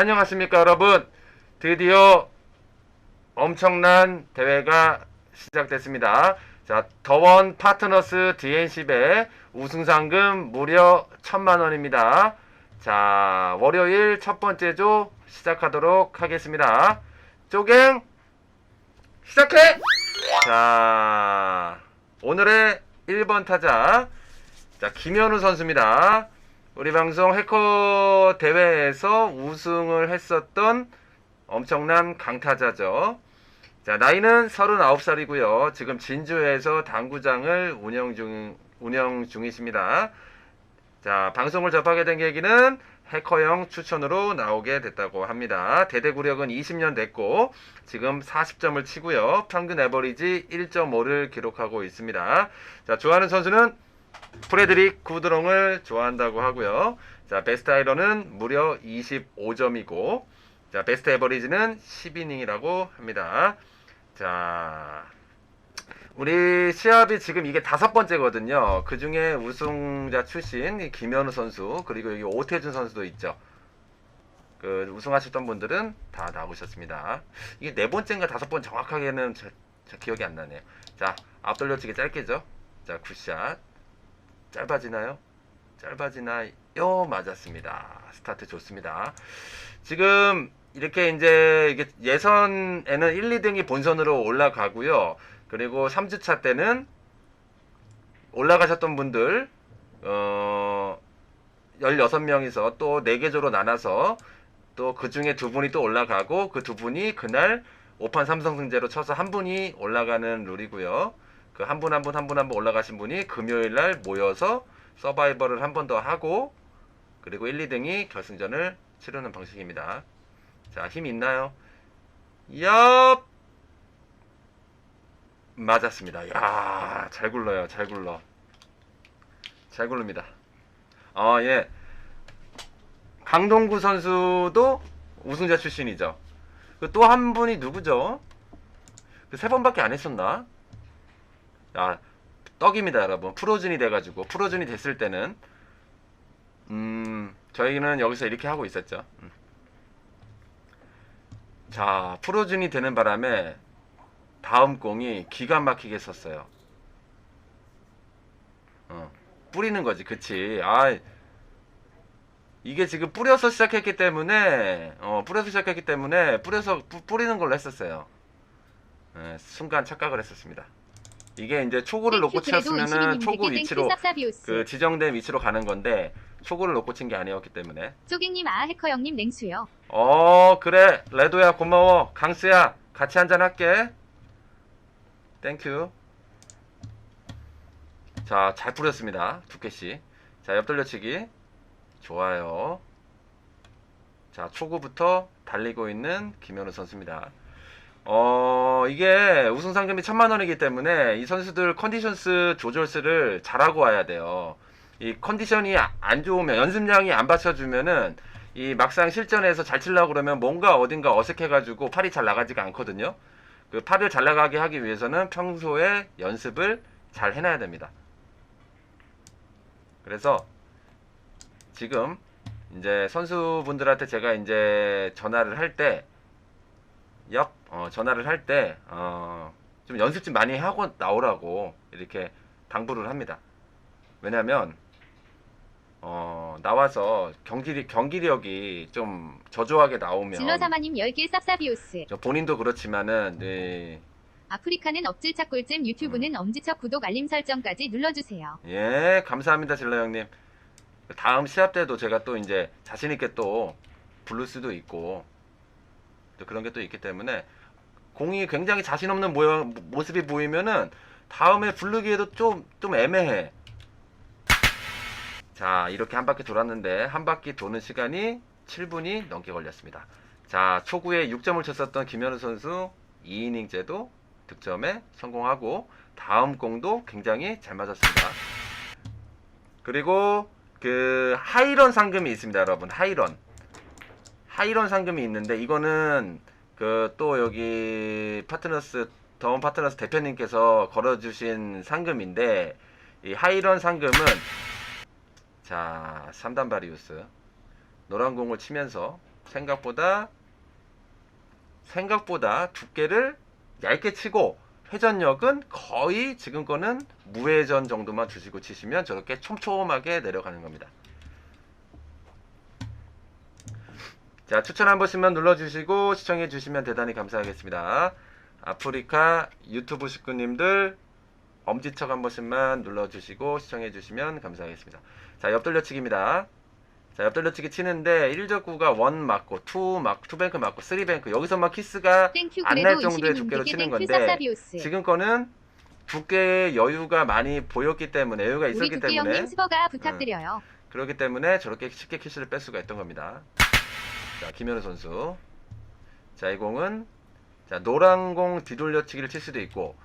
안녕하십니까 여러분. 드디어 엄청난 대회가 시작됐습니다. 자 더원 파트너스 DNC배 우승상금 무려 천만원입니다. 자 월요일 첫 번째 조 시작하도록 하겠습니다. 쪼갱 시작해! 자 오늘의 1번 타자 자 김현우 선수입니다 우리 방송 해커 대회에서 우승을 했었던 엄청난 강타자죠. 자, 나이는 39살이고요. 지금 진주에서 당구장을 운영 중, 운영 중이십니다. 자, 방송을 접하게 된 계기는 해커형 추천으로 나오게 됐다고 합니다. 대대구력은 20년 됐고, 지금 40점을 치고요. 평균 에버리지 1.5를 기록하고 있습니다. 자, 좋아하는 선수는 프레드릭 구드롱을 좋아한다고 하고요. 자, 베스트 아이런은 무려 25점이고, 자, 베스트 에버리지는 10이닝이라고 합니다. 자, 우리 시합이 지금 이게 다섯 번째거든요. 그 중에 우승자 출신 이 김현우 선수, 그리고 여기 오태준 선수도 있죠. 그 우승하셨던 분들은 다 나오셨습니다. 이게 네 번째인가 다섯 번 정확하게는 저, 저 기억이 안 나네요. 자, 앞돌려치기 짧게죠. 자, 굿샷. 짧아지나요? 짧아지나요? 맞았습니다. 스타트 좋습니다. 지금 이렇게 이제 예선에는 1, 2등이 본선으로 올라가고요. 그리고 3주차 때는 올라가셨던 분들 어 16명이서 또 4개조로 나눠서 또 그 중에 두 분이 또 올라가고 그 두 분이 그날 5판 3성승제로 쳐서 한 분이 올라가는 룰이고요. 그 한 분 한 분 한 분 한 분 올라가신 분이 금요일 날 모여서 서바이벌을 한 번 더 하고 그리고 1, 2등이 결승전을 치르는 방식입니다. 자, 힘 있나요? 얍! 맞았습니다. 야, 잘 굴러요. 잘 굴러. 잘 굴릅니다. 아, 예. 강동구 선수도 우승자 출신이죠. 그또한 분이 누구죠? 그 세 번밖에 안 했었나? 아, 떡입니다, 여러분. 프로즌이 돼가지고 프로즌이 됐을 때는 음, 저희는 여기서 이렇게 하고 있었죠. 음. 자, 프로즌이 되는 바람에 다음 공이 기가 막히게 썼어요. 어, 뿌리는 거지, 그치? 아, 이게 지금 뿌려서 시작했기 때문에, 어, 뿌려서 시작했기 때문에 뿌려서 뿌, 뿌리는 걸로 했었어요. 예, 순간 착각을 했었습니다. 이게 이제 초구를 놓고 치었으면은 초구 위치로 그 지정된 위치로 가는 건데 초구를 놓고 친 게 아니었기 때문에. 쪼갱님 아 해커 형님 냉수요. 어 그래. 레도야 고마워. 강스야 같이 한잔 할게. 땡큐 자 잘 뿌렸습니다. 두께씨. 자 옆돌려치기. 좋아요. 자 초구부터 달리고 있는 김현우 선수입니다. 어 이게 우승 상금이 천만 원이기 때문에 이 선수들 컨디션스 조절스를 잘하고 와야 돼요 이 컨디션이 아- 안 좋으면 연습량이 안 받쳐주면은 이 막상 실전에서 잘 치려고 그러면 뭔가 어딘가 어색해가지고 팔이 잘 나가지가 않거든요. 그 팔을 잘 나가게 하기 위해서는 평소에 연습을 잘 해놔야 됩니다. 그래서 지금 이제 선수분들한테 제가 이제 전화를 할 때, 역, 어, 전화를 할 때, 어, 좀 연습 좀 많이 하고 나오라고 이렇게 당부를 합니다. 왜냐면, 어, 나와서 경기, 경기력이 좀 저조하게 나오면, 질러사마님 10개 쌉싸비오스. 저 본인도 그렇지만은, 네, 아프리카는 엎질착 꿀잼 유튜브는 엄지척 구독 알림 설정까지 눌러주세요. 예, 감사합니다, 질러 형님. 다음 시합 때도 제가 또 이제 자신 있게 또 부를 수도 있고, 또 그런 게 또 있기 때문에, 공이 굉장히 자신 없는 모양, 모습이 보이면은, 다음에 부르기에도 좀, 좀 애매해. 자, 이렇게 한 바퀴 돌았는데, 한 바퀴 도는 시간이 7분이 넘게 걸렸습니다. 자, 초구에 6점을 쳤었던 김현우 선수 2이닝째도 득점에 성공하고, 다음 공도 굉장히 잘 맞았습니다. 그리고 그 하이런 상금이 있습니다, 여러분. 하이런. 하이런 상금이 있는데 이거는 그 또 여기 파트너스 더원 파트너스 대표님께서 걸어주신 상금인데 이 하이런 상금은 자 3단 바리우스 노란 공을 치면서 생각보다 생각보다 두께를 얇게 치고 회전력은 거의 지금 거는 무회전 정도만 두시고 치시면 저렇게 촘촘하게 내려가는 겁니다. 자 추천 한 번씩만 눌러주시고 시청해 주시면 대단히 감사하겠습니다. 아프리카 유튜브 식구님들 엄지척 한 번씩만 눌러주시고 시청해 주시면 감사하겠습니다. 자 옆돌려치기입니다. 자 옆돌려치기 치는데 1적구가 1 맞고 2 맞고 2뱅크 맞고 3뱅크 여기서만 키스가 땡큐 안날 그래도 정도의 22님 두께로 께 치는 건데. 지금 거는 두께의 여유가 많이 보였기 때문에 여유가 있었기 때문에 부탁드려요. 그렇기 때문에 저렇게 쉽게 키스를 뺄 수가 있던 겁니다. 자, 김현우 선수. 자, 이 공은 자, 노란 공 뒤돌려치기를 칠 수도 있고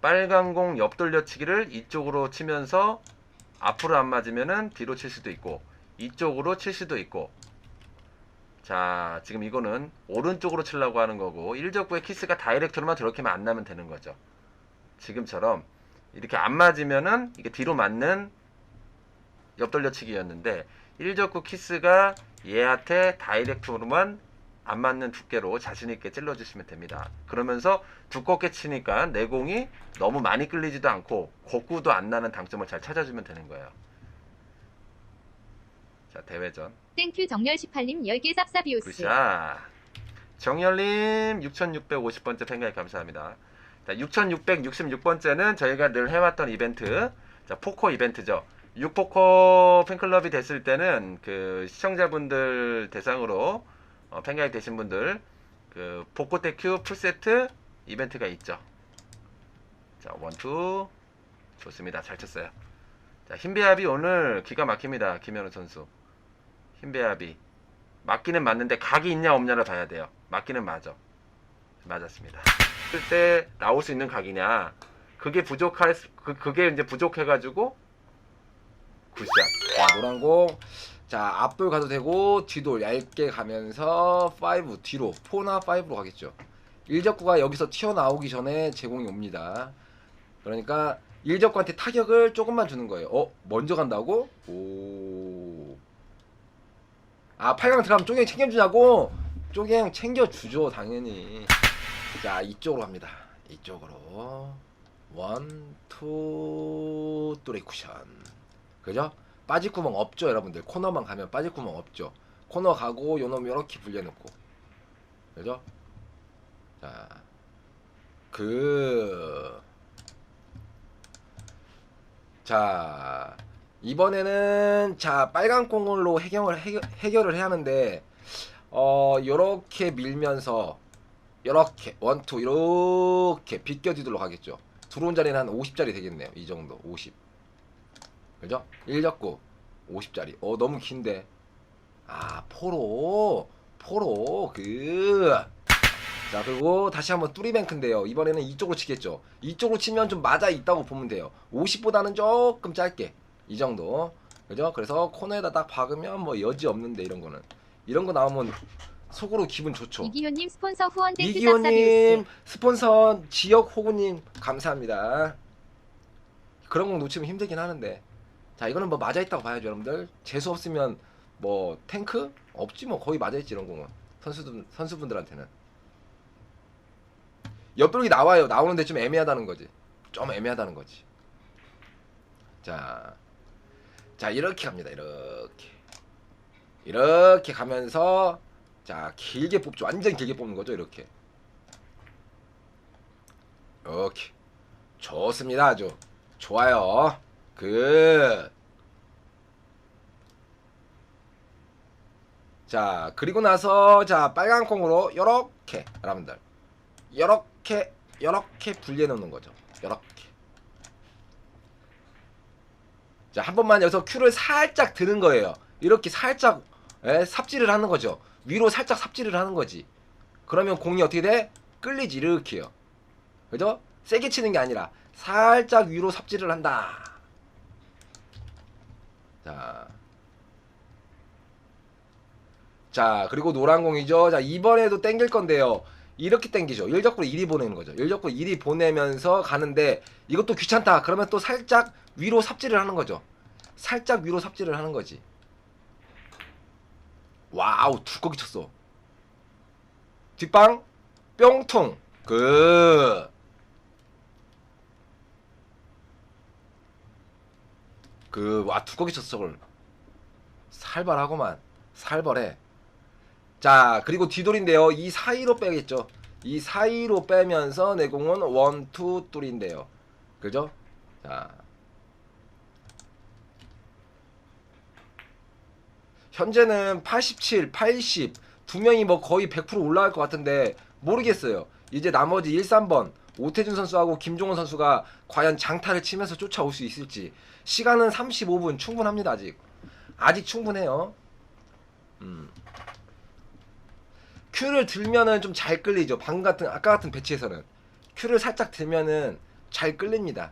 빨간 공 옆돌려치기를 이쪽으로 치면서 앞으로 안 맞으면은 뒤로 칠 수도 있고 이쪽으로 칠 수도 있고 자, 지금 이거는 오른쪽으로 치려고 하는 거고 1적구의 키스가 다이렉트로만 저렇게만 안 나면 되는 거죠. 지금처럼 이렇게 안 맞으면은 이게 뒤로 맞는 옆돌려치기였는데 1적구 키스가 얘한테 다이렉트로만 안 맞는 두께로 자신있게 찔러주시면 됩니다. 그러면서 두껍게 치니까 내공이 너무 많이 끌리지도 않고 곡구도 안 나는 당점을 잘 찾아주면 되는 거예요. 자, 대회전. 땡큐 정렬 18님 10개 쌉싸비오스. 굿샷. 정열님 6650번째 팬가입 감사합니다. 자, 6666번째는 저희가 늘 해왔던 이벤트. 자, 포커 이벤트죠. 6포커 팬클럽이 됐을 때는 그 시청자분들 대상으로 어, 팬가입 되신 분들 그 복고대큐 풀세트 이벤트가 있죠. 자, 원투 좋습니다. 잘 쳤어요. 자, 흰배합이 오늘 기가 막힙니다. 김현우 선수. 흰배합이 맞기는 맞는데 각이 있냐 없냐를 봐야 돼요. 맞기는 맞아. 맞았습니다. 그때 나올 수 있는 각이냐? 그게 부족할 수- 그 그게 이제 부족해가지고 굿샷. 자, 노란 공. 자, 앞돌 가도 되고 뒤돌 얇게 가면서 5 뒤로 4나 5로 가겠죠. 1적구가 여기서 튀어나오기 전에 제공이 옵니다. 그러니까 1적구한테 타격을 조금만 주는 거예요. 어? 먼저 간다고? 오. 아, 8강 들어가면 쪼갱 챙겨주냐고? 쪼갱 챙겨주죠, 당연히. 자, 이쪽으로 갑니다. 이쪽으로. 원, 투, 또리 쿠션. 그죠? 빠질 구멍 없죠, 여러분들. 코너만 가면 빠질 구멍 없죠. 코너 가고 요놈 이렇게 불려놓고. 그죠? 자, 그, 자, 이번에는 자 빨간 공으로 해결, 해결을 해야 하는데 어 요렇게 밀면서 요렇게 원투 이렇게 비껴지도록 하겠죠. 들어온 자리는 한 50짜리 되겠네요. 이 정도 50. 그죠? 1접구 50짜리. 어 너무 긴데. 아 포로 포로 그. 자 그리고 다시 한번 뚜리뱅크인데요. 이번에는 이쪽으로 치겠죠. 이쪽으로 치면 좀 맞아 있다고 보면 돼요. 50보다는 조금 짧게 이 정도. 그죠? 그래서 코너에다 딱 박으면 뭐 여지 없는데 이런 거는 이런 거 나오면 속으로 기분 좋죠. 이기효님 스폰서 후원 땡큐 이기호님. 스폰서 지역 호구님 감사합니다. 그런 거 놓치면 힘들긴 하는데 자 이거는 뭐 맞아 있다고 봐야죠 여러분들. 재수 없으면 뭐 탱크? 없지 뭐. 거의 맞아 있지 이런 공은 선수들 선수분들한테는. 옆돌기 나와요. 나오는데 좀 애매하다는 거지. 좀 애매하다는 거지. 자, 자 이렇게 갑니다. 이렇게. 이렇게 가면서 자 길게 뽑죠. 완전 길게 뽑는 거죠 이렇게. 이렇게 좋습니다 아주. 좋아요 그. 자 그리고 나서 자 빨간 콩으로 요렇게 여러분들. 요렇게 요렇게 분리해 놓는 거죠. 요렇게. 자 한 번만 여기서 큐를 살짝 드는 거예요. 이렇게 살짝 예, 삽질을 하는 거죠. 위로 살짝 삽질을 하는 거지. 그러면 공이 어떻게 돼? 끌리지 이렇게요. 그죠? 세게 치는 게 아니라 살짝 위로 삽질을 한다 자 자, 그리고 노란 공이죠. 자, 이번에도 땡길 건데요. 이렇게 땡기죠. 1적구로 1이 보내는 거죠. 1적구로 1이 보내면서 가는데 이것도 귀찮다. 그러면 또 살짝 위로 삽질을 하는 거죠. 살짝 위로 삽질을 하는 거지. 와우, 두꺼기 쳤어. 뒷방 뿅통 그. 그, 와, 두꺼기 쳤석을. 살벌하고만. 살벌해. 자, 그리고 뒤돌인데요. 이 사이로 빼겠죠. 이 사이로 빼면서 내공은 원, 투, 뚫인데요. 그죠? 자. 현재는 87, 80, 두 명이 뭐 거의 100% 올라갈 것 같은데 모르겠어요. 이제 나머지 1, 3번 오태준 선수하고 김종원 선수가 과연 장타를 치면서 쫓아올 수 있을지 시간은 35분 충분합니다 아직 아직 충분해요. 음. 큐를 들면은 좀 잘 끌리죠. 방금 같은 아까 같은 배치에서는 큐를 살짝 들면은 잘 끌립니다.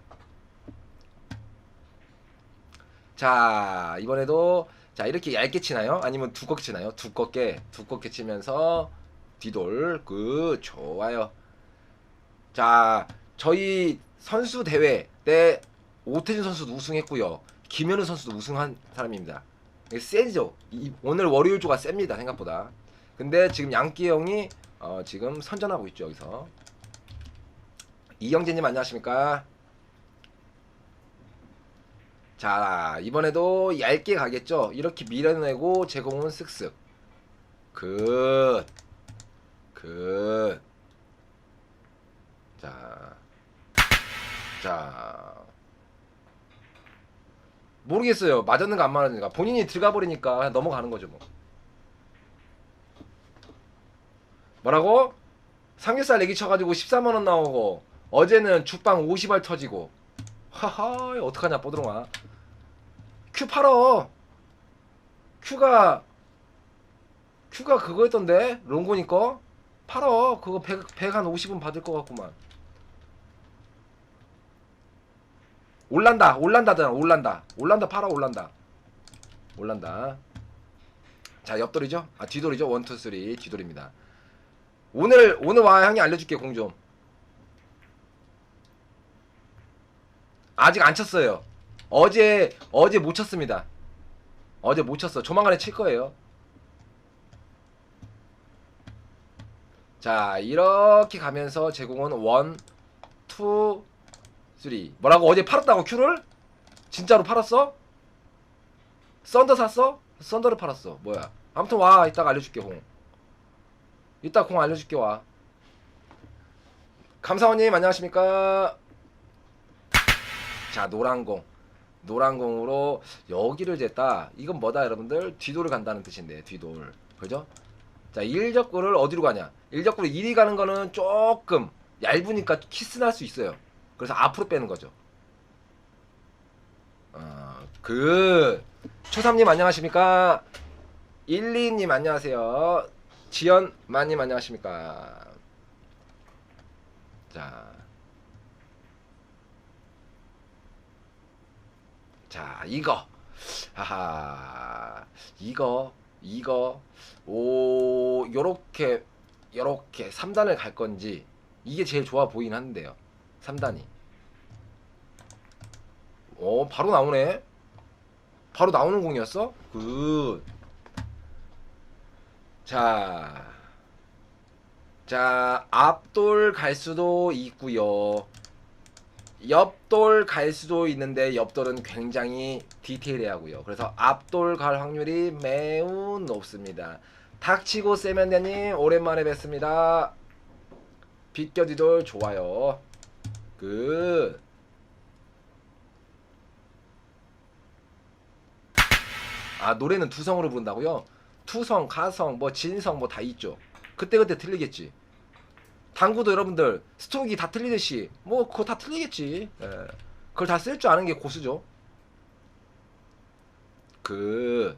자 이번에도 자 이렇게 얇게 치나요? 아니면 두껍게 치나요? 두껍게 두껍게 치면서 뒤돌 그 좋아요. 자 저희 선수 대회 때 오태준 선수도 우승했고요. 김현우 선수도 우승한 사람입니다. 세죠. 이- 오늘 월요일 조가 셉니다 생각보다. 근데 지금 양기 형이 어, 지금 선전하고 있죠 여기서. 이영재님 안녕하십니까? 자 이번에도 얇게 가겠죠. 이렇게 밀어내고 제공은 쓱쓱. 굿. 굿. 자. 자. 모르겠어요. 맞았는가 안 맞았는가. 본인이 들어가 버리니까 넘어가는 거죠 뭐. 뭐라고? 삼겹살 내기 쳐가지고 14만 원 나오고 어제는 죽방 50알 터지고 하하 어떡하냐 뽀드롱아 큐 팔어 큐가 큐가 그거였던데 롱고니 거 팔어 그거 100, 100한 50은 받을 것 같구만 올란다 올란다잖아 올란다 올란다 팔아 올란다 올란다 자 옆돌이죠 아 뒤돌이죠 원투 쓰리 뒤돌입니다 오늘 오늘 와 형이 알려줄게 공 좀. 아직 안 쳤어요. 어제 어제 못 쳤습니다. 어제 못 쳤어. 조만간에 칠 거예요. 자 이렇게 가면서 제공은 원, 투, 쓰리. 뭐라고 어제 팔았다고 큐를? 진짜로 팔았어? 썬더 샀어? 썬더를 팔았어. 뭐야? 아무튼 와 이따가 알려줄게 공. 이따 공 알려줄게 와. 감사원님 안녕하십니까? 자 노란 공, 노란 공으로 여기를 쟀다. 이건 뭐다 여러분들? 뒤돌을 간다는 뜻인데 뒤돌, 그죠? 자 일적구를 어디로 가냐? 일적구를 이리 가는 거는 조금 얇으니까 키스 날 수 있어요. 그래서 앞으로 빼는 거죠. 어, 그 초삼님 안녕하십니까? 12님 안녕하세요. 지연 마님 안녕하십니까? 자. 자, 이거. 하하. 이거 이거 오 요렇게 요렇게 3단을 갈 건지 이게 제일 좋아 보이긴 한데요. 3단이. 오, 바로 나오네. 바로 나오는 공이었어? 굿. 자, 자 앞돌 갈 수도 있고요. 옆돌 갈 수도 있는데 옆돌은 굉장히 디테일해 하고요. 그래서 앞돌 갈 확률이 매우 높습니다. 닥치고 세면대님 오랜만에 뵙습니다. 빗겨디돌 좋아요. 그 아 노래는 두성으로 부른다고요? 투성, 가성, 뭐 진성 뭐 다 있죠. 그때 그때 틀리겠지. 당구도 여러분들 스트로크 다 틀리듯이 뭐 그거 다 틀리겠지. 예. 그걸 다 쓸 줄 아는 게 고수죠. 그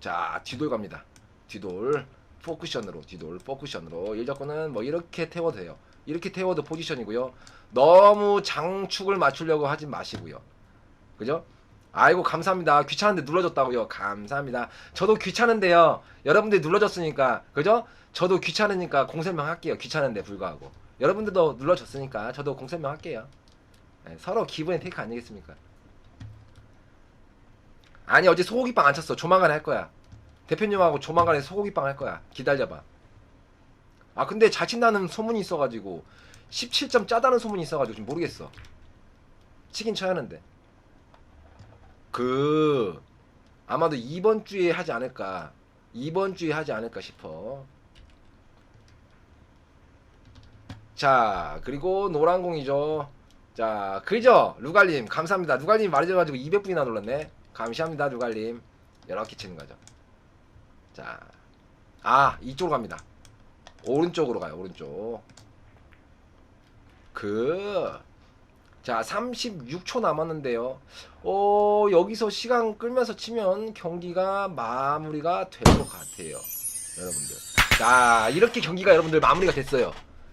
자 뒤돌 갑니다. 뒤돌 포쿠션으로 뒤돌 포쿠션으로 일적구는 뭐 이렇게 태워도 돼요. 이렇게 태워도 포지션이고요. 너무 장축을 맞추려고 하지 마시고요. 그죠? 아이고 감사합니다. 귀찮은데 눌러줬다고요. 감사합니다. 저도 귀찮은데요. 여러분들이 눌러줬으니까 그죠? 저도 귀찮으니까 공설명 할게요. 귀찮은데 불구하고 여러분들도 눌러줬으니까 저도 공설명 할게요. 네, 서로 기분의 테이크 아니겠습니까? 아니 어제 소고기빵 안 쳤어. 조만간에 할 거야. 대표님하고 조만간에 소고기빵 할 거야. 기다려봐. 아 근데 잘 친다는 소문이 있어가지고 17점 짜다는 소문이 있어가지고 지금 모르겠어. 치긴 쳐야 하는데. 그 아마도 이번 주에 하지 않을까. 이번 주에 하지 않을까 싶어. 자 그리고 노란 공이죠. 자 그죠 루갈님 감사합니다. 루갈님 말해줘가지고 200분이나 놀랐네. 감사합니다 루갈님. 이렇게 치는 거죠. 자, 아 이쪽으로 갑니다. 오른쪽으로 가요. 오른쪽. 그, 자 36초 남았는데요. 어 여기서 시간 끌면서 치면 경기가 마무리가 될 것 같아요. 여러분들. 자 이렇게 경기가 여러분들 마무리가 됐어요.